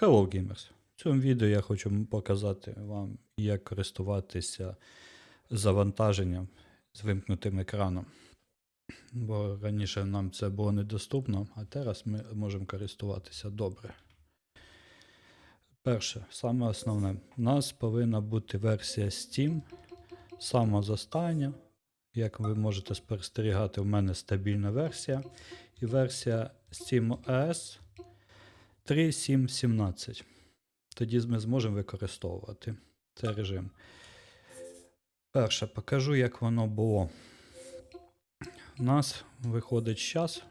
Hello Gamers! В цьому відео я хочу показати вам, як користуватися завантаженням з вимкнутим екраном. Бо раніше нам це було недоступно, а зараз ми можемо користуватися добре. Перше, саме основне, у нас повинна бути версія Steam, самозастання. Як ви можете спостерігати, у мене стабільна версія. І версія Steam OS 3.7.17. Тоді ми зможемо використовувати цей режим. Перше, покажу, як воно було. У нас виходить час,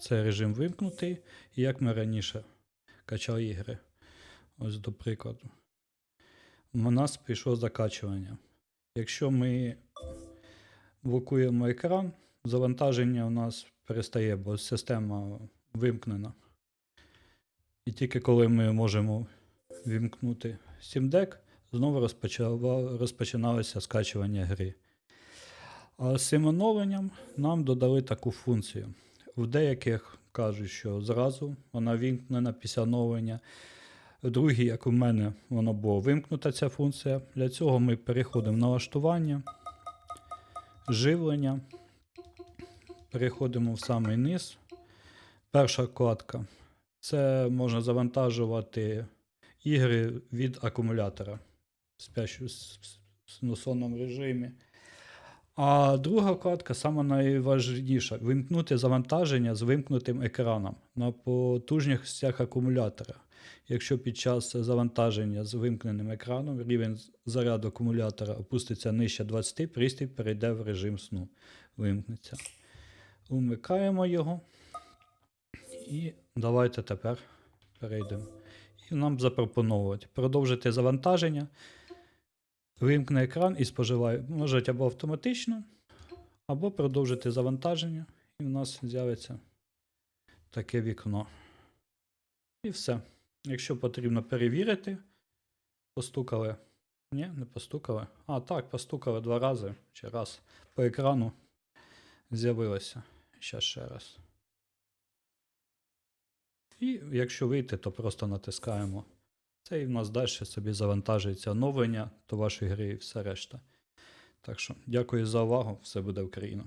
це режим вимкнутий, і як ми раніше качали ігри. Ось до прикладу. У нас пішло закачування. Якщо ми блокуємо екран, завантаження у нас перестає, бо система вимкнена. І тільки коли ми можемо вімкнути Steam Deck, знову розпочиналося скачування гри. А з цим оновленням нам додали таку функцію. В деяких кажуть, що зразу вона вімкнена після оновлення. В як у мене, воно було вимкнута ця функція. Для цього ми переходимо в налаштування, живлення, переходимо в самий низ. Перша вкладка це можна завантажувати ігри від акумулятора в спящу- с- с- режимі. А друга вкладка сама найважніша вимкнути завантаження з вимкнутим екраном на потужностях акумулятора. Якщо під час завантаження з вимкненим екраном рівень заряду акумулятора опуститься нижче 20, пристрій перейде в режим сну. Вимкнеться. Умикаємо його. І давайте тепер перейдемо. І нам запропонують продовжити завантаження. Вимкне екран і споживає. Можуть або автоматично, або продовжити завантаження. І в нас з'явиться таке вікно. І все. Якщо потрібно перевірити, постукали. Ні, не постукали. А, так, постукали два рази чи раз по екрану з'явилося. Ще ще раз. І якщо вийти, то просто натискаємо. Це і в нас далі собі завантажується оновлення до вашої гри і все решта. Так що, дякую за увагу. Все буде Україна.